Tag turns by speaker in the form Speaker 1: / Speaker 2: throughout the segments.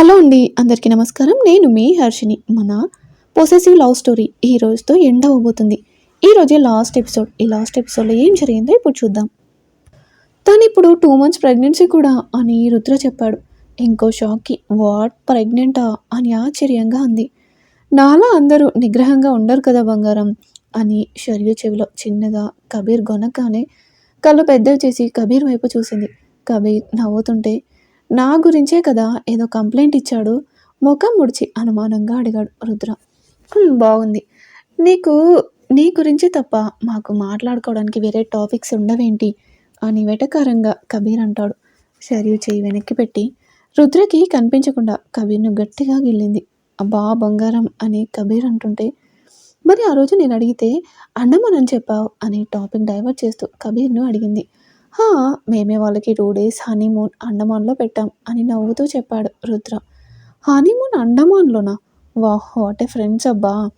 Speaker 1: Hello అండి అందరికీ నమస్కారం. నేను మీ హర్షిని మన పొసెసివ్ లవ్ స్టోరీ ఈ రోజుతో ఎండ్ అవ్వబోతుంది ఈ రోజే లాస్ట్ ఎపిసోడ్ ఈ లాస్ట్ ఎపిసోడ్లో ఏం జరిగిందో ఇప్పుడు చూద్దాం. తను ఇప్పుడు టూ మంత్స్ ప్రెగ్నెన్సీ కూడా అని రుద్ర చెప్పాడు. ఇంకో షాక్కి వాట్ ప్రెగ్నెంటా అని ఆశ్చర్యంగా అంది. నాలా అందరూ నిగ్రహంగా ఉండరు కదా బంగారం అని షర్యు చెవిలో చిన్నగా కబీర్ గొనగానే కళ్ళు పెద్దవి చేసి కబీర్ వైపు చూసింది. కబీర్ నవ్వుతుంటే నా గురించే కదా ఏదో కంప్లైంట్ ఇచ్చాడు. ముఖం ముడిచి అనుమానంగా అడిగాడు రుద్ర. బాగుంది. నీకు నీ గురించి తప్ప మాకు మాట్లాడుకోవడానికి వేరే టాపిక్స్ ఉండవేంటి? అని వెటకారంగా కబీర్ అంటాడు. శరీర్ చేయి వెనక్కి పెట్టి. రుద్రకి కనిపించకుండా కబీర్ను గట్టిగా గిల్లింది. అబ్బా బంగారం అని కబీర్ అంటుంటే మరి ఆ రోజు నేను అడిగితే అన్నమనని చెప్పావు అని టాపిక్ డైవర్ట్ చేస్తూ కబీర్ను అడిగింది. మేమే వాళ్ళకి టూ డేస్ హనీమూన్ అండమాన్లో పెట్టాం అని నవ్వుతూ చెప్పాడు రుద్ర. హనీమూన్ అండమాన్లోనా? వాహ్ వాట్ ఏ ఫ్రెండ్స్ అబ్బా.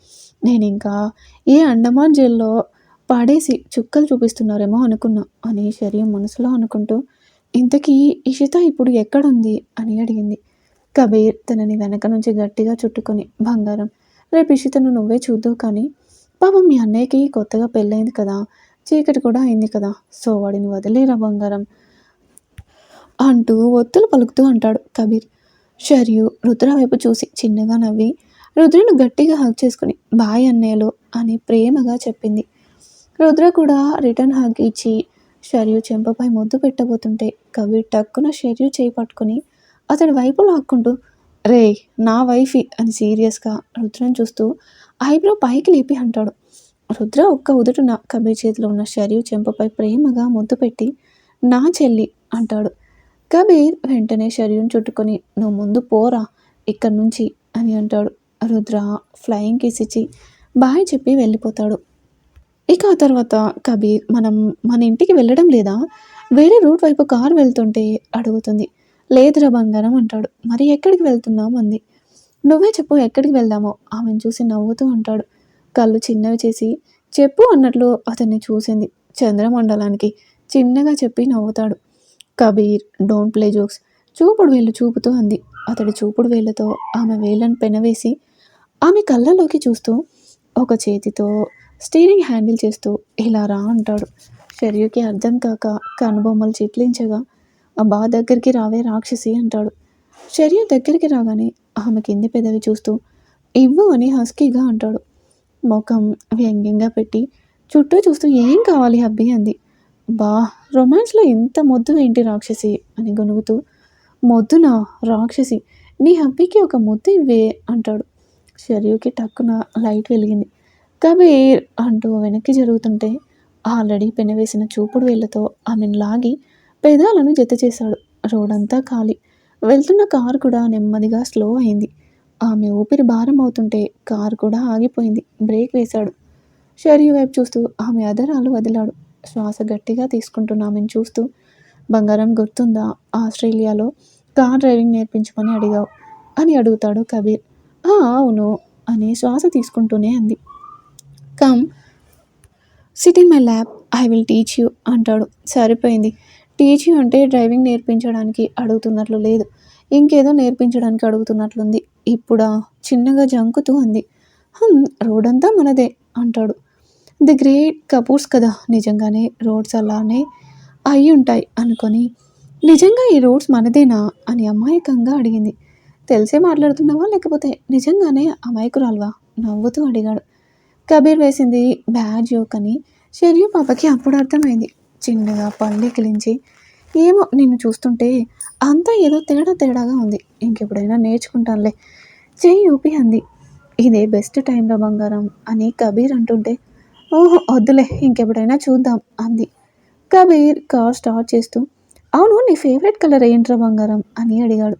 Speaker 1: నేను ఇంకా ఏ అండమాన్ జైల్లో పాడేసి చుక్కలు చూపిస్తున్నారేమో అనుకున్నా అని శరీరం మనసులో అనుకుంటూ. ఇంతకీ ఇషిత ఇప్పుడు ఎక్కడుంది? అని అడిగింది. కబీర్ తనని వెనక నుంచి గట్టిగా చుట్టుకొని బంగారం రేపు ఇషితను నువ్వే చూద్దావు కానీ పాపం మీ అన్నయ్యకి కొత్తగా పెళ్ళైంది కదా చీకటి కూడా అయింది కదా. సో వాడిని వదిలేరా బంగారం? అంటూ ఒత్తులు పలుకుతూ అంటాడు కబీర్. షర్యు రుద్ర వైపు చూసి చిన్నగా నవ్వి రుద్రను గట్టిగా హగ్ చేసుకుని బాయ్ అన్నేలు అని ప్రేమగా చెప్పింది. రుద్ర కూడా రిటర్న్ హగ్ ఇచ్చి షర్యు చెంపపై ముద్దు పెట్టబోతుంటే కబీర్ టక్కున షర్యు చేయి పట్టుకుని అతడి వైపు లాక్కుంటూ రే నా వైఫీ అని సీరియస్గా రుద్రను చూస్తూ ఐబ్రో పైకి లేపి అంటాడు. రుద్ర ఒక్క ఉదుటున కబీర్ చేతిలో ఉన్న షర్యు చెంపపై ప్రేమగా ముద్దు పెట్టి నా చెల్లి అంటాడు. కబీర్ వెంటనే షర్యుని చుట్టుకొని నువ్వు ముందు పోరా ఇక్కడి నుంచి అని అంటాడు. రుద్ర ఫ్లయింగ్ కిస్ ఇచ్చి బాయ్ చెప్పి వెళ్ళిపోతాడు. ఇక ఆ తర్వాత కబీర్ మనం మన ఇంటికి వెళ్ళడం లేదా? వేరే రూట్ వైపు కార్ వెళ్తుంటే అడుగుతుంది. లేదురా బంగారం అంటాడు. మరి ఎక్కడికి వెళ్తున్నాం? అంది. నువ్వే చెప్పు ఎక్కడికి వెళ్దామో ఆమెను చూసి నవ్వుతూ అంటాడు. కళ్ళు చిన్నవి చేసి చెప్పు అన్నట్లు అతన్ని చూసింది చంద్రమండలానికి. చిన్నగా చెప్పి నవ్వుతాడు. Kabir don't play jokes. చూపుడు వేళ్ళు చూపుతూ అంది. అతడి చూపుడు వేళ్ళతో ఆమె వేళ్ళను పెనవేసి ఆమె కళ్ళలోకి చూస్తూ ఒక చేతితో స్టీరింగ్ హ్యాండిల్ చేస్తూ ఇలా రా అంటాడు. షర్యుకి అర్థం కాక కనుబొమ్మలు చిట్లించగా అబ్బా దగ్గరికి రావే రాక్షసి అంటాడు. షర్యు దగ్గరికి రాగానే ఆమె కింది పెదవి చూస్తూ ఇవ్వు అని హస్కీగా అంటాడు. ముఖం వ్యంగ్యంగా పెట్టి చుట్టూ చూస్తూ ఏం కావాలి హబ్బీ అంది. బా రొమాన్స్లో ఇంత మొద్దు ఏంటి రాక్షసి? అని గొనుగుతూ మొద్దునా? రాక్షసి. నీ హబ్బీకి ఒక ముద్దు ఇవ్వే అంటాడు. షర్యూకి టక్కున లైట్ వెలిగింది. కబీర్ అంటూ వెనక్కి జరుగుతుంటే ఆల్రెడీ పెనవేసిన చూపుడు వేళ్ళతో ఆమెను లాగి పెదాలను జత చేశాడు రోడంతా ఖాళీ. వెళ్తున్న కారు కూడా నెమ్మదిగా స్లో అయింది. ఆమె ఊపిరి భారం అవుతుంటే కారు కూడా ఆగిపోయింది. బ్రేక్ వేశాడు. షర్యు వైపు చూస్తూ ఆమె అదరాలు వదిలాడు. శ్వాస గట్టిగా తీసుకుంటున్న ఆమెను చూస్తూ బంగారం గుర్తుందా? ఆస్ట్రేలియాలో కార్ డ్రైవింగ్ నేర్పించమని అడిగావు అని అడుగుతాడు కబీర్. "ఆ, అవును అని శ్వాస తీసుకుంటూనే అంది. Come sit in my lab I will teach you అంటాడు. సరిపోయింది. టీచ్ యూ అంటే డ్రైవింగ్ నేర్పించడానికి అడుగుతున్నట్లు లేదు. ఇంకేదో నేర్పించడానికి అడుగుతున్నట్లుంది. ఇప్పుడా? చిన్నగా జంకుతూ అంది. రోడంతా మనదే అంటాడు. ది గ్రేట్ కపూర్స్ కదా నిజంగానే రోడ్స్ అలానే అయి ఉంటాయి అనుకొని నిజంగా ఈ రోడ్స్ మనదేనా? అని అమాయకంగా అడిగింది. తెలిసే మాట్లాడుతున్నావా లేకపోతే నిజంగానే అమాయకురాల్వా? నవ్వుతూ అడిగాడు. కబీర్ వేసింది బ్యాడ్ జోక్ అని షెరియు పాపకి అప్పుడు అర్థమైంది. చిన్నగా పళ్ళు కిలించి ఏమో నిన్ను చూస్తుంటే అంతా ఏదో తేడా తేడాగా ఉంది. ఇంకెప్పుడైనా నేర్చుకుంటానులే. చేయి ఊపి అంది. ఇదే బెస్ట్ టైంలో బంగారం అని కబీర్ అంటుంటే ఓహో వద్దులే ఇంకెప్పుడైనా చూద్దాం అంది. కబీర్ కార్ స్టార్ట్ చేస్తూ అవును నీ ఫేవరెట్ కలర్ ఏంట్రా బంగారం అని అడిగాడు.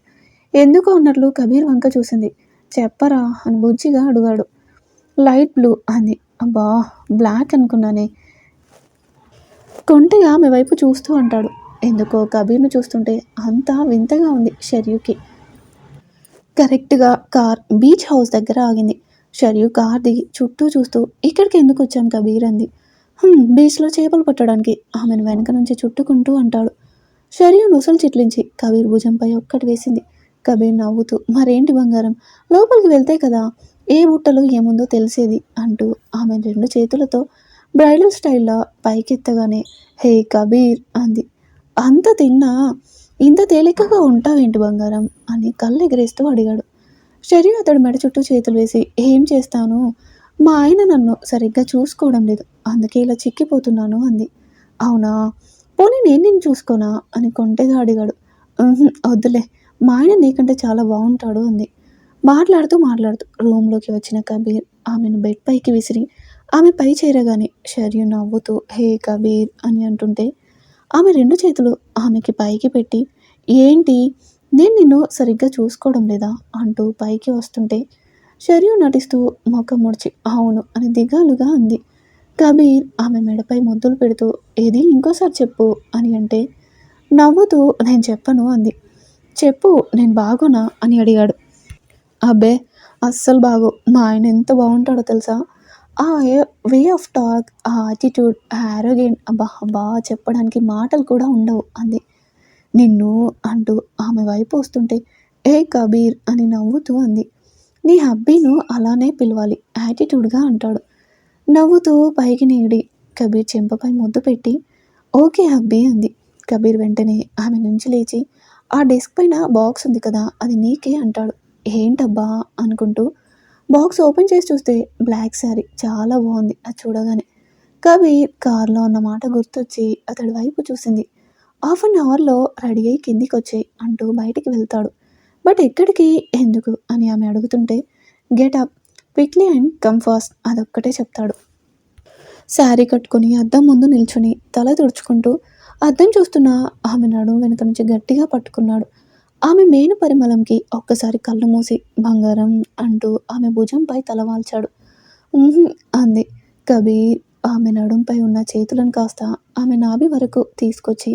Speaker 1: ఎందుకు అన్నట్లు కబీర్ వంక చూసింది. చెప్పరా అని బుజ్జిగా అడిగాడు. లైట్ బ్లూ అంది. అబ్బా బ్లాక్ అనుకున్నానే. కొంటగా ఆమె వైపు చూస్తూ అంటాడు. ఎందుకో కబీర్ను చూస్తుంటే అంతా వింతగా ఉంది షర్యుకి. కరెక్ట్గా కార్ బీచ్ హౌస్ దగ్గర ఆగింది. షర్యు కార్ దిగి చుట్టూ చూస్తూ ఇక్కడికి ఎందుకు వచ్చాను కబీర్? అంది. బీచ్లో చేపలు పట్టడానికి ఆమెను వెనక నుంచి చుట్టుకుంటూ అంటాడు. షర్యు నుసలు చిట్లించి కబీర్ భుజంపై ఒక్కటి వేసింది. కబీర్ నవ్వుతూ మరేంటి బంగారం? లోపలికి వెళ్తే కదా ఏ బుట్టలో ఏముందో తెలిసేది? అంటూ ఆమె రెండు చేతులతో బ్రైడల్ స్టైల్లో పైకెత్తగానే హే కబీర్ అంది. అంత తిన్నా ఇంత తేలికగా ఉంటావేంటి బంగారం? అని కళ్ళు ఎగరేస్తూ అడిగాడు. శరీరం అతడు మెడ చుట్టూ చేతులు వేసి ఏం చేస్తాను? మా ఆయన నన్ను సరిగ్గా చూసుకోవడం లేదు. అందుకే ఇలా చిక్కిపోతున్నాను అంది. అవునా? పోనీ నేను నిన్ను చూసుకోనా? అని కొంటెగా అడిగాడు. వద్దులే. మా ఆయన నీకంటే చాలా బాగుంటాడు అంది. మాట్లాడుతూ మాట్లాడుతూ రూమ్లోకి వచ్చిన కబీర్ ఆమెను బెడ్ పైకి విసిరి ఆమె పై చేరగానే షర్యు నవ్వుతూ హే కబీర్ అని అంటుంటే ఆమె రెండు చేతులు ఆమెకి పైకి పెట్టి ఏంటి? నేను నిన్ను సరిగ్గా చూసుకోవడం లేదా? అంటూ పైకి వస్తుంటే షర్యు నటిస్తూ ముఖం ముడిచి అవును అని దిగాలుగా అంది. కబీర్ ఆమె మెడపై ముద్దులు పెడుతూ ఏది? ఇంకోసారి చెప్పు అని అంటే నవ్వుతూ నేను చెప్పను అంది. చెప్పు నేను బాగోనా? అని అడిగాడు. అబ్బే అస్సలు బాగో. మా ఆయన ఎంత బాగుంటాడో తెలుసా? ఆ వే ఆఫ్ టాక్ ఆ యాటిట్యూడ్ ఆ ఆరోగెంట్ అబ్బా అబ్బా చెప్పడానికి మాటలు కూడా ఉండవు అంది. నిన్ను అంటూ ఆమె వైపు వస్తుంటే ఏ కబీర్ అని నవ్వుతూ అంది. నీ హబ్బీను అలానే పిలవాలి యాటిట్యూడ్గా అంటాడు. నవ్వుతూ పైకి నీడి కబీర్ చెంపపై ముద్దు పెట్టి ఓకే హబ్బీ అంది. కబీర్ వెంటనే ఆమె నుంచి లేచి ఆ డెస్క్ పైన బాక్స్ ఉంది కదా అది నీకే అంటాడు. ఏంటబ్బా అనుకుంటూ బాక్స్ ఓపెన్ చేసి చూస్తే బ్లాక్ శారీ చాలా బాగుంది అది చూడగానే. కబీర్ కార్లో ఉన్న మాట గుర్తొచ్చి అతడి వైపు చూసింది. హాఫ్ అన్ అవర్లో రెడీ అయ్యి కిందికి వచ్చాయి అంటూ బయటికి వెళ్తాడు. బట్ ఎక్కడికి? ఎందుకు? అని ఆమె అడుగుతుంటే get up quickly and come fast అదొక్కటే చెప్తాడు. శారీ కట్టుకొని అద్దం ముందు నిల్చుని తల తుడుచుకుంటూ అద్దం చూస్తున్న ఆమె నడుము వెనుక నుంచి గట్టిగా పట్టుకున్నాడు. ఆమె మేను పరిమళంకి ఒక్కసారి కళ్ళు మూసి బంగారం అంటూ ఆమె భుజంపై తలవాల్చాడు అంది. కబీర్ ఆమె నడుంపై ఉన్న చేతులను కాస్త ఆమె నాభి వరకు తీసుకొచ్చి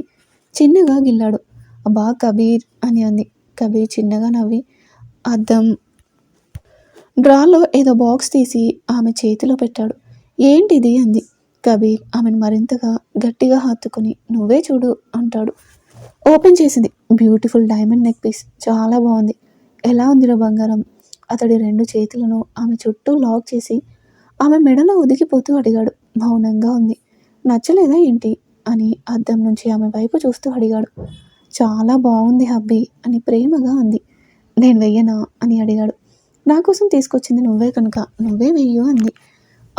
Speaker 1: చిన్నగా గిల్లాడు. అబ్బా కబీర్ అని అంది. కబీర్ చిన్నగా నవ్వి అద్దం డ్రాలో ఏదో బాక్స్ తీసి ఆమె చేతిలో పెట్టాడు. ఏంటిది? అంది. కబీర్ ఆమెను మరింతగా గట్టిగా హత్తుకుని నువ్వే చూడు అంటాడు. ఓపెన్ చేసింది. Beautiful diamond neckpiece. చాలా బాగుంది. ఎలా ఉందిరా బంగారం? అతడి రెండు చేతులను ఆమె చుట్టూ లాక్ చేసి ఆమె మెడలో ఉదికిపోతూ అడిగాడు. మౌనంగా ఉంది. నచ్చలేదా ఏంటి? అని అద్దం నుంచి ఆమె వైపు చూస్తూ అడిగాడు. చాలా బాగుంది హబ్బీ అని ప్రేమగా అంది. నేను వెయ్యనా? అని అడిగాడు. నా కోసం తీసుకొచ్చింది నువ్వే కనుక. నువ్వే వెయ్యు అంది.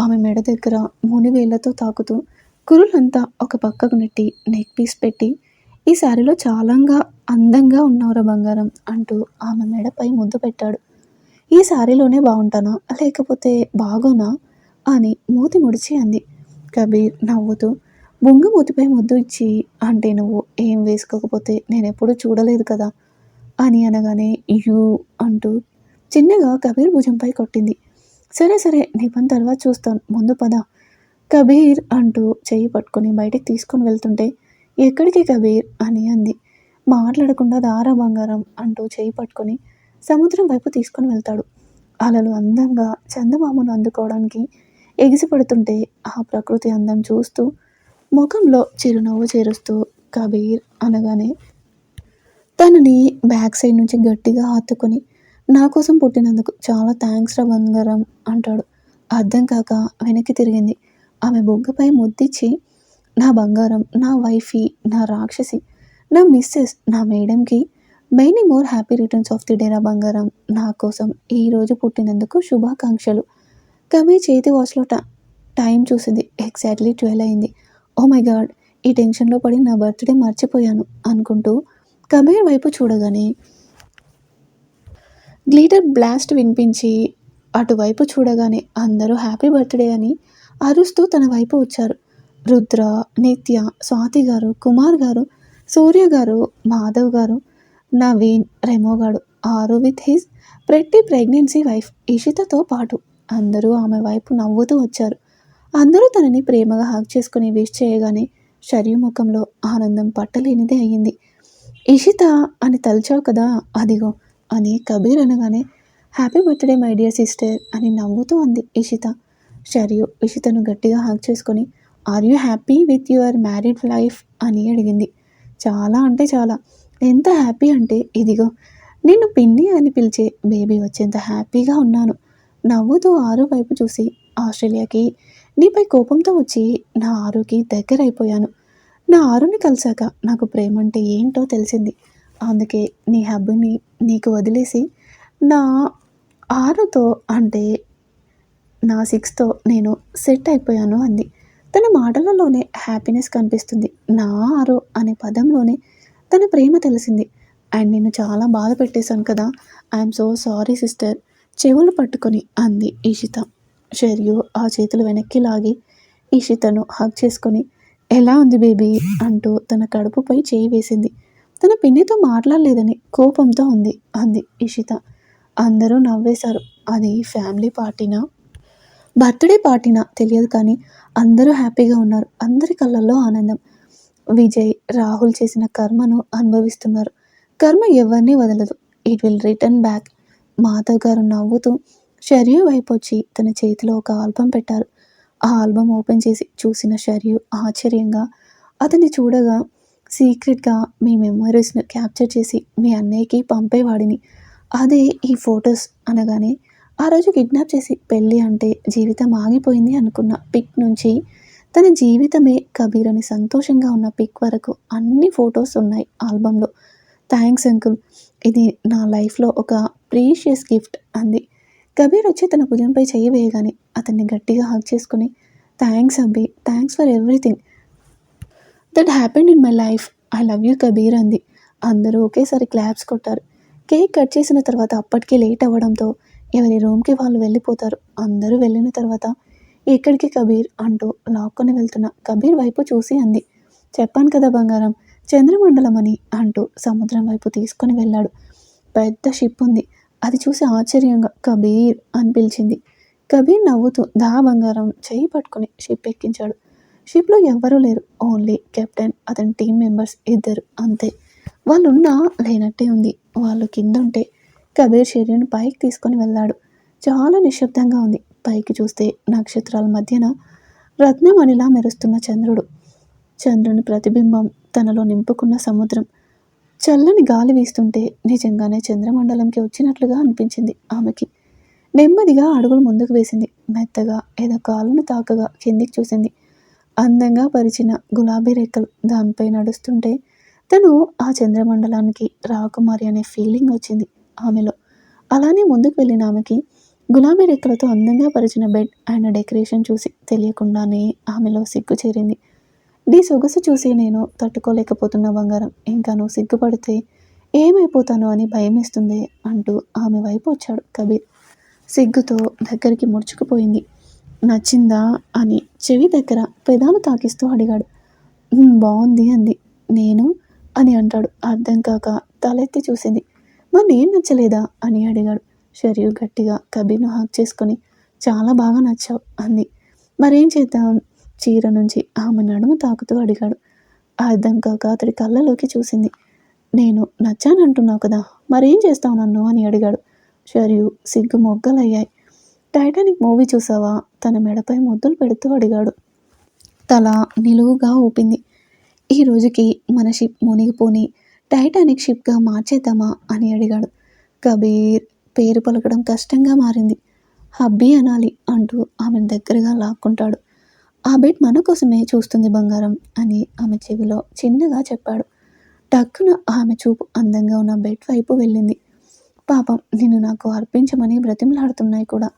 Speaker 1: ఆమె మెడ దగ్గర ముని వేళ్ళతో తాకుతూ కురులంతా ఒక పక్కకు నెట్టి నెక్ పీస్ పెట్టి ఈ శారీలో చాలాగా అందంగా ఉన్నవరా బంగారం అంటూ ఆమె మెడపై ముద్దు పెట్టాడు. ఈ శారీలోనే బాగుంటానా? లేకపోతే బాగోనా? అని మూతి ముడిచి అంది. కబీర్ నవ్వుతూ బొంగ మూతిపై ముద్దు ఇచ్చి అంటే నువ్వు ఏం వేసుకోకపోతే నేను ఎప్పుడూ చూడలేదు కదా? అని అనగానే యూ అంటూ చిన్నగా కబీర్ భుజంపై కొట్టింది. సరే సరే నీ పని తర్వాత చూస్తాను. ముందు పద. కబీర్ అంటూ చెయ్యి పట్టుకొని బయటికి తీసుకొని వెళ్తుంటే ఎక్కడికి కబీర్? అని అంది. మాట్లాడకుండా దారా బంగారం అంటూ చేయి పట్టుకొని సముద్రం వైపు తీసుకొని వెళ్తాడు. అలలు అందంగా చందమామను అందుకోవడానికి ఎగిసిపడుతుంటే ఆ ప్రకృతి అందం చూస్తూ ముఖంలో చిరునవ్వు చేరుస్తూ కబీర్ అనగానే తనని బ్యాక్ సైడ్ నుంచి గట్టిగా హత్తుకొని నా కోసం పుట్టినందుకు చాలా థ్యాంక్స్ రా బంగారం అంటాడు. అర్థం కాక వెనక్కి తిరిగింది. ఆమె బొగ్గపై ముద్దిచ్చి నా బంగారం నా వైఫీ నా రాక్షసి నా మిస్సెస్ నా మేడంకి many more happy returns of the డేరా బంగారం. నా కోసం ఈ రోజు పుట్టినందుకు శుభాకాంక్షలు. కవి చేతి వాచ్లో ట టైం చూసింది. ఎగ్జాక్ట్లీ ట్వెల్వ్ అయింది. ఓ మై గాడ్ ఈ టెన్షన్లో పడి నా బర్త్డే మర్చిపోయాను అనుకుంటూ కబీర్ వైపు చూడగానే గ్లీటర్ బ్లాస్ట్ వినిపించి అటువైపు చూడగానే అందరూ హ్యాపీ బర్త్డే అని అరుస్తూ తన వైపు వచ్చారు. రుద్ర నిత్య స్వాతి గారు కుమార్ గారు సూర్య గారు మాధవ్ గారు నవీన్ రెమో గారు ఆరు with his pretty pregnancy wife ఇషితతో పాటు అందరూ ఆమె వైపు నవ్వుతూ వచ్చారు. అందరూ తనని ప్రేమగా హక్ చేసుకుని విష్ చేయగానే షర్యు ముఖంలో ఆనందం పట్టలేనిదే అయ్యింది. ఇషిత అని తలిచావు కదా అదిగో అని కబీర్ అనగానే happy birthday my dear sister అని నవ్వుతూ అంది ఇషిత. షర్యు ఇషితను గట్టిగా హాక్ చేసుకొని are you happy with your married life అని అడిగింది. చాలా అంటే చాలా. ఎంత హ్యాపీ అంటే ఇదిగో నిన్ను పిన్ని అని పిలిచే బేబీ వచ్చేంత హ్యాపీగా ఉన్నాను. నవ్వుతూ ఆరు వైపు చూసి ఆస్ట్రేలియాకి నీపై కోపంతో వచ్చి నా ఆరుకి దగ్గర అయిపోయాను. నా ఆరుని కలిసాక నాకు ప్రేమ అంటే ఏంటో తెలిసింది. అందుకే నీ హబ్బుని నీకు వదిలేసి నా ఆరుతో అంటే నా సిక్స్తో నేను సెట్ అయిపోయాను అంది. తన మాటలలోనే హ్యాపీనెస్ కనిపిస్తుంది. నా ఆరు అనే పదంలోనే తన ప్రేమ తెలిసింది. అండ్ నేను చాలా బాధ పెట్టేశాను కదా. I'm so sorry sister. చెవులు పట్టుకొని అంది ఈషిత. షెరియు ఆ చేతులు వెనక్కి లాగి ఈషితను హగ్ చేసుకొని ఎలా ఉంది బేబీ? అంటూ తన కడుపుపై చేయి వేసింది. తన పిన్నితో మాట్లాడలేదని కోపంతో ఉంది అంది ఇషిత అందరూ నవ్వేశారు. అది ఫ్యామిలీ పార్టీనా? బర్త్డే పార్టీనా? తెలియదు కానీ అందరూ హ్యాపీగా ఉన్నారు. అందరి కళ్ళల్లో ఆనందం. విజయ్ రాహుల్ చేసిన కర్మను అనుభవిస్తున్నారు. కర్మ ఎవరిని వదలదు. It will return back Madhav గారు నవ్వుతూ షర్యు వైపు వచ్చి తన చేతిలో ఒక ఆల్బమ్ పెట్టారు. ఆ ఆల్బమ్ ఓపెన్ చేసి చూసిన షర్యు ఆశ్చర్యంగా అతన్ని చూడగా సీక్రెట్గా మీ మెమరీస్ను క్యాప్చర్ చేసి మీ అన్నయ్యకి పంపేవాడిని. అదే ఈ ఫొటోస్ అనగానే ఆ రోజు కిడ్నాప్ చేసి పెళ్ళి అంటే జీవితం ఆగిపోయింది అనుకున్న పిక్ నుంచి తన జీవితమే కబీర్ అని సంతోషంగా ఉన్న పిక్ వరకు అన్ని ఫొటోస్ ఉన్నాయి ఆల్బంలో. థ్యాంక్స్ అంకుల్ ఇది నా లైఫ్లో ఒక ప్రీషియస్ గిఫ్ట్ అంది. కబీర్ వచ్చి తన భుజంపై చేయి వేయగానే అతన్ని గట్టిగా హక్ చేసుకుని thanks Abbi thanks for everything. That happened in my life. I love you Kabir అంది. అందరూ ఒకేసారి క్లాప్స్ కొట్టారు. కేక్ కట్ చేసిన తర్వాత అప్పటికే లేట్ అవ్వడంతో ఎవరి రూమ్కి వాళ్ళు వెళ్ళిపోతారు. అందరూ వెళ్ళిన తర్వాత ఎక్కడికి కబీర్ అంటూ లాక్కొని వెళ్తున్న కబీర్ వైపు చూసి అంది. చెప్పాను కదా బంగారం చంద్రమండలం అని అంటూ సముద్రం వైపు తీసుకొని వెళ్ళాడు. పెద్ద షిప్ ఉంది. అది చూసి ఆశ్చర్యంగా కబీర్ అని పిలిచింది. కబీర్ నవ్వుతూ దా బంగారం చేయి పట్టుకుని షిప్ ఎక్కించాడు. షిప్లో ఎవ్వరూ లేరు. ఓన్లీ కెప్టెన్ అతని టీం మెంబర్స్ ఇద్దరు అంతే. వాళ్ళున్నా లేనట్టే ఉంది. వాళ్ళు కింద ఉంటే కబీర్ శరీరం పైకి తీసుకొని వెళ్ళాడు. చాలా నిశ్శబ్దంగా ఉంది. పైకి చూస్తే నక్షత్రాల మధ్యన రత్నమణిలా మెరుస్తున్న చంద్రుడు. చంద్రుని ప్రతిబింబం తనలో నింపుకున్న సముద్రం. చల్లని గాలి వీస్తుంటే నిజంగానే చంద్రమండలంకి వచ్చినట్లుగా అనిపించింది ఆమెకి. నెమ్మదిగా అడుగులు ముందుకు వేసింది. మెత్తగా ఏదో కాలును తాకగా కిందికి చూసింది. అందంగా పరిచిన గులాబీ రెక్కలు దానిపై నడుస్తుంటే తను ఆ చంద్రమండలానికి రాకుమారి అనే ఫీలింగ్ వచ్చింది. ఆమెలో. అలానే ముందుకు వెళ్ళిన ఆమెకి గులాబీ రెక్కలతో అందంగా పరిచిన బెడ్ ఆయన డెకరేషన్ చూసి తెలియకుండానే ఆమెలో సిగ్గు చేరింది. నీ సొగసు చూసి నేను తట్టుకోలేకపోతున్న బంగారం. ఇంకా నువ్వు సిగ్గుపడితే ఏమైపోతాను అని భయమేస్తుంది అంటూ ఆమె వైపు వచ్చాడు కబీర్. సిగ్గుతో దగ్గరికి ముడుచుకుపోయింది. నచ్చిందా అని చెవి దగ్గర పెదాలు తాకిస్తూ అడిగాడు. బాగుంది అంది. నేను? అని అంటాడు. అర్థం కాక తలెత్తి చూసింది. మరి నేను నచ్చలేదా అని అడిగాడు. షరియు గట్టిగా కబీర్ను హాక్ చేసుకొని చాలా బాగా నచ్చావు అంది. మరేం చేద్దాం? చీర నుంచి ఆమె నడుము తాకుతూ అడిగాడు. అర్థం కాక అతడి కళ్ళలోకి చూసింది. నేను నచ్చానంటున్నావు కదా మరేం చేస్తావు నన్ను? అని అడిగాడు. షరియు సిగ్గు మొగ్గలయ్యాయి టైటానిక్ మూవీ చూసావా? తన మెడపై ముద్దులు పెడుతూ అడిగాడు. తల నిలువుగా ఊపింది. ఈ రోజుకి మన షిప్ మునిగిపోని టైటానిక్ షిప్గా మార్చేద్దామా అని అడిగాడు. కబీర్ పేరు పలకడం కష్టంగా మారింది. హబ్బీ అనాలి అంటూ ఆమెను దగ్గరగా లాక్కుంటాడు. ఆ బెడ్ మన కోసమే చూస్తుంది బంగారం అని ఆమె చెవిలో చిన్నగా చెప్పాడు. టక్కున ఆమె చూపు అందంగా ఉన్న బెడ్ వైపు వెళ్ళింది. పాపం నిన్ను నాకు అర్పించమని బ్రతిమలాడుతున్నాయి కూడా.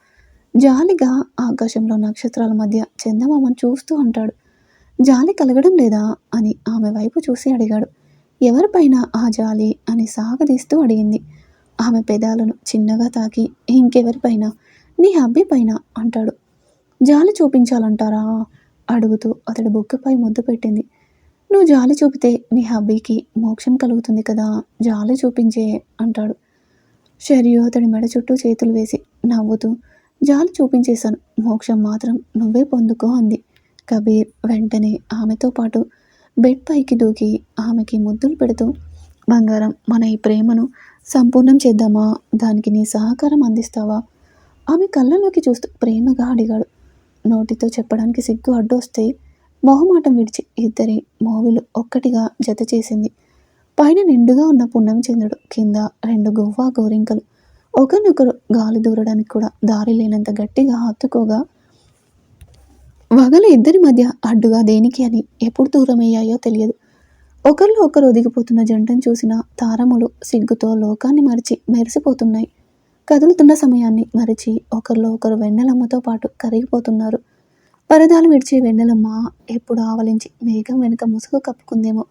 Speaker 1: జాలిగా ఆకాశంలో నక్షత్రాల మధ్య చందమామను చూస్తూ అంటాడు. జాలి కలగడం లేదా అని ఆమె వైపు చూసి అడిగాడు. ఎవరిపైన ఆ జాలి అని సాగదీస్తూ అడిగింది. ఆమె పెదాలను చిన్నగా తాకి ఇంకెవరిపైన నీ హబ్బీ పైన అంటాడు. జాలి చూపించాలంటారా? అడుగుతూ అతడు బుగ్గపై ముద్దు పెట్టింది. నువ్వు జాలి చూపితే నీ హబ్బీకి మోక్షం కలుగుతుంది కదా జాలి చూపించే అంటాడు. షరియు అతడి మెడ చుట్టూ చేతులు వేసి నవ్వుతూ జాలి చూపించేశాను మోక్షం మాత్రం నువ్వే పొందుకో అంది. కబీర్ వెంటనే ఆమెతో పాటు బెడ్ పైకి దూకి ఆమెకి ముద్దులు పెడుతూ బంగారం మన ఈ ప్రేమను సంపూర్ణం చేద్దామా? దానికి నీ సహకారం అందిస్తావా? ఆమె కళ్ళలోకి చూస్తూ ప్రేమగా అడిగాడు. నోటితో చెప్పడానికి సిగ్గు అడ్డొస్తే మొహమాటం విడిచి ఇద్దరి మోవిలు ఒక్కటిగా జత చేసింది. పైన నిండుగా ఉన్న పున్నం చంద్రుడు కింద రెండు గువ్వా గోరింకలు. ఒకరినొకరు గాలి దూరడానికి కూడా దారి లేనంత గట్టిగా హత్తుకోగా వగలు ఇద్దరి మధ్య అడ్డుగా దేనికి అని ఎప్పుడు దూరమయ్యాయో తెలియదు. ఒకరిలో ఒకరు ఒదిగిపోతున్న జంటను చూసిన తారములు సిగ్గుతో లోకాన్ని మరిచి మెరిసిపోతున్నాయి. కదులుతున్న సమయాన్ని మరిచి ఒకరిలో ఒకరు వెన్నెలమ్మతో పాటు కరిగిపోతున్నారు. పరదాలు విడిచే వెన్నెలమ్మ ఎప్పుడు ఆవలించి మేఘం వెనుక ముసుగు కప్పుకుందేమో.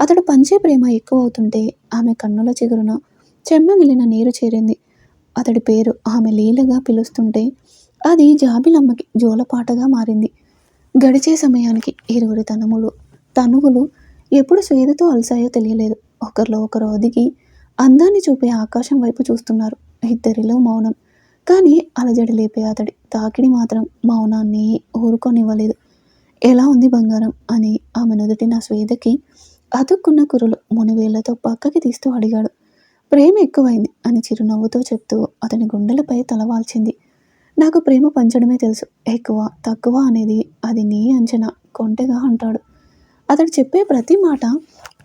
Speaker 1: అతడు పంచే ప్రేమ ఎక్కువ అవుతుంటే ఆమె కన్నుల చిగురున చెమ్మగిలిన నీరు చేరింది. అతడి పేరు ఆమె లీలగా పిలుస్తుంటే అది జాబిలమ్మకి జోలపాటగా మారింది. గడిచే సమయానికి ఇరువురి తనములు తనువులు ఎప్పుడు స్వేదతో అలసాయో తెలియలేదు. ఒకరిలో ఒకరు ఒదిగి అందాన్ని చూపే ఆకాశం వైపు చూస్తున్నారు. ఇద్దరిలో మౌనం. కానీ అలజడి లేపే అతడి తాకిడి మాత్రం మౌనాన్ని ఊరుకొనివ్వలేదు. ఎలా ఉంది బంగారం అని ఆమె నుదుటిన స్వేదకి అతుక్కున్న కురులు మునివేళ్ళతో పక్కకి తీస్తూ అడిగాడు. ప్రేమ ఎక్కువైంది అని చిరునవ్వుతో చెప్తూ అతని గుండెలపై తలవాల్చింది. నాకు ప్రేమ పంచడమే తెలుసు. ఎక్కువ తక్కువ అనేది అది నీ అంచనా కొంటెగా అంటాడు. అతడు చెప్పే ప్రతి మాట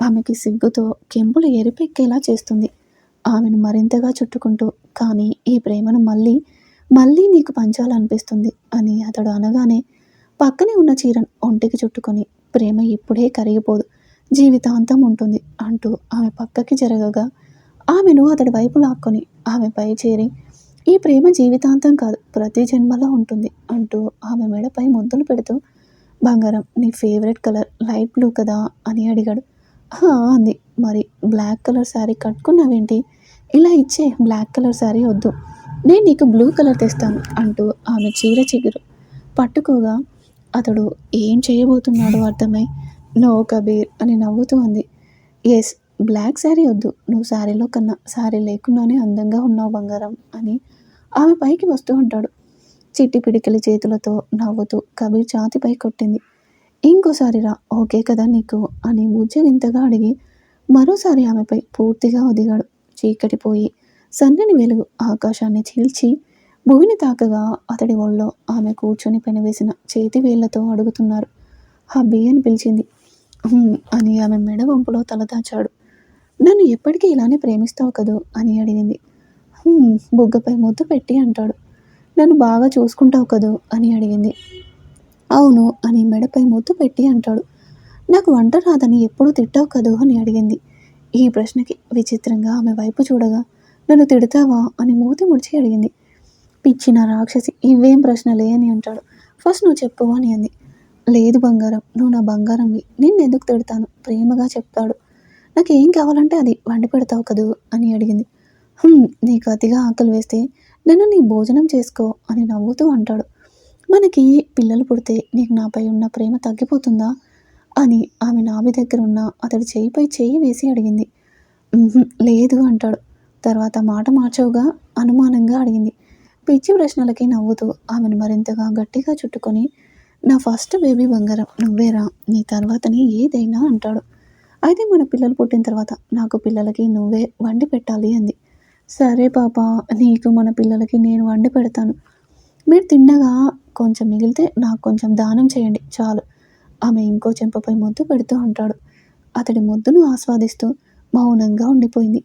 Speaker 1: ఆమెకి సిగ్గుతో కెంపులు ఎరిపెక్కేలా చేస్తుంది. ఆమెను మరింతగా చుట్టుకుంటూ కానీ ఈ ప్రేమను మళ్ళీ మళ్ళీ నీకు పంచాలనిపిస్తుంది అని అతడు అనగానే పక్కనే ఉన్న చీరను ఒంటికి చుట్టుకొని ప్రేమ ఇప్పుడే కరిగిపోదు జీవితాంతం ఉంటుంది అంటూ ఆమె పక్కకి జరగగా ఆమెను అతడి వైపు లాక్కొని ఆమెపై చేరి ఈ ప్రేమ జీవితాంతం కాదు ప్రతి జన్మలో ఉంటుంది అంటూ ఆమె మెడపై ముద్దులు పెడుతూ బంగారం నీ ఫేవరెట్ కలర్ లైట్ బ్లూ కదా? అని అడిగాడు. "హా" అంది. మరి బ్లాక్ కలర్ శారీ కట్టుకున్నావేంటి? ఇలా ఇచ్చే బ్లాక్ కలర్ శారీ వద్దు. నేను నీకు బ్లూ కలర్ తెస్తాను అంటూ ఆమె చీర చిగురు. పట్టుకోగా అతడు ఏం చేయబోతున్నాడో అర్థమై నో కబీర్ అని నవ్వుతూ అంది. ఎస్ బ్లాక్ శారీ వద్దు. నువ్వు శారీలో కన్నా శారీ లేకుండానే అందంగా ఉన్నావు బంగారం అని ఆమె పైకి వస్తూ ఉంటాడు. చిట్టి పిడికిలి చేతులతో నవ్వుతూ కబీర్ ఛాతిపై కొట్టింది. ఇంకోసారి రా ఓకే కదా నీకు? అని బుజ్జగింతగా అడిగి మరోసారి ఆమెపై పూర్తిగా ఒదిగాడు. చీకటిపోయి సన్నని వెలుగు ఆకాశాన్ని చీల్చి భూమిని తాకగా అతడి ఒళ్ళో ఆమె కూర్చొని పెనవేసిన చేతి వేళ్ళతో అడుగుతున్నారు. హబ్బీ అని పిలిచింది. అని ఆమె మెడ వంపులో తలదాచాడు నన్ను ఎప్పటికీ ఇలానే ప్రేమిస్తావు కదూ? అని అడిగింది. బుగ్గపై ముద్దు పెట్టి అంటాడు. నన్ను బాగా చూసుకుంటావు కదూ? అని అడిగింది. అవును అని మెడపై ముద్దు పెట్టి అంటాడు. నాకు వంట రాదని ఎప్పుడు తిట్టావు కదూ? అని అడిగింది. ఈ ప్రశ్నకి విచిత్రంగా ఆమె వైపు చూడగా నన్ను తిడతావా? అని మూతి ముడిచి అడిగింది. పిచ్చిన రాక్షసి ఇవేం ప్రశ్నలే అని అంటాడు. ఫస్ట్ నువ్వు చెప్పు అని అంది. లేదు బంగారం నువ్వు నా బంగారంవి. నిన్ను ఎందుకు తిడతాను? ప్రేమగా చెప్తాడు. నాకు ఏం కావాలంటే అది వండి పెడతావు కదూ? అని అడిగింది. నీకు అతిగా ఆకలి వేస్తే నన్ను నీ భోజనం చేసుకో అని నవ్వుతూ అంటాడు. మనకి పిల్లలు పుడితే నీకు నాపై ఉన్న ప్రేమ తగ్గిపోతుందా? అని ఆమె నాభి దగ్గర ఉన్న అతడి చేయిపై చేయి వేసి అడిగింది. లేదు అంటాడు. తర్వాత మాట మార్చవుగా అనుమానంగా అడిగింది. పిచ్చి ప్రశ్నలకి నవ్వుతూ ఆమెను మరింతగా గట్టిగా చుట్టుకొని నా ఫస్ట్ బేబీ బంగారం నువ్వేరా నీ తర్వాతని ఏదైనా అంటాడు. అయితే మన పిల్లలు పుట్టిన తర్వాత నాకు పిల్లలకి నువ్వే వండి పెట్టాలి అంది. సరే పాప నీకు మన పిల్లలకి నేను వండి పెడతాను. మీరు తిన్నగా కొంచెం మిగిలితే నాకు కొంచెం దానం చేయండి చాలు. ఆమె ఇంకో చెంపపై ముద్దు పెడుతూ అంటాడు. అతడి ముద్దును ఆస్వాదిస్తూ మౌనంగా ఉండిపోయింది.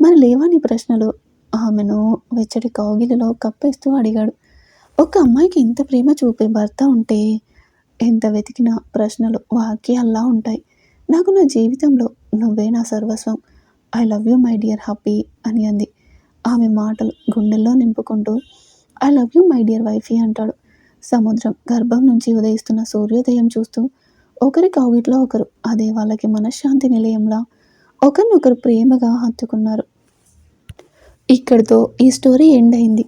Speaker 1: మరి లేవా నీ ప్రశ్నలు ఆమెను వెచ్చడి కౌగిలిలో కప్పేస్తూ అడిగాడు. ఒక అమ్మాయికి ఇంత ప్రేమ చూపే భర్త ఉంటే ఎంత వెతికినా ప్రశ్నలు వాక్యాల్లా ఉంటాయి. నాకు నా జీవితంలో నువ్వే నా సర్వస్వం. I love you my dear happy అని అంది. ఆమె మాటలు గుండెల్లో నింపుకుంటూ I love you my dear wifey అంటాడు. సముద్రం గర్భం నుంచి ఉదయిస్తున్న సూర్యోదయం చూస్తూ ఒకరి కౌగిట్లో ఒకరు అదే వాళ్ళకి మనశ్శాంతి నిలయంలా ఒకరినొకరు ప్రేమగా హత్తుకున్నారు. ఇక్కడితో ఈ స్టోరీ ఎండ్ అయింది.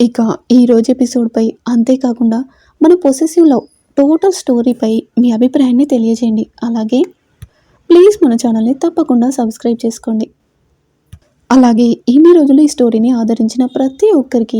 Speaker 1: ఇక ఈ రోజు ఎపిసోడ్పై అంతేకాకుండా మన పొసెసివ్ లవ్ టోటల్ స్టోరీపై మీ అభిప్రాయాన్ని తెలియజేయండి. అలాగే ప్లీజ్ మన ఛానల్ని తప్పకుండా సబ్స్క్రైబ్ చేసుకోండి. అలాగే ఇన్ని రోజులు ఈ స్టోరీని ఆదరించిన ప్రతి ఒక్కరికి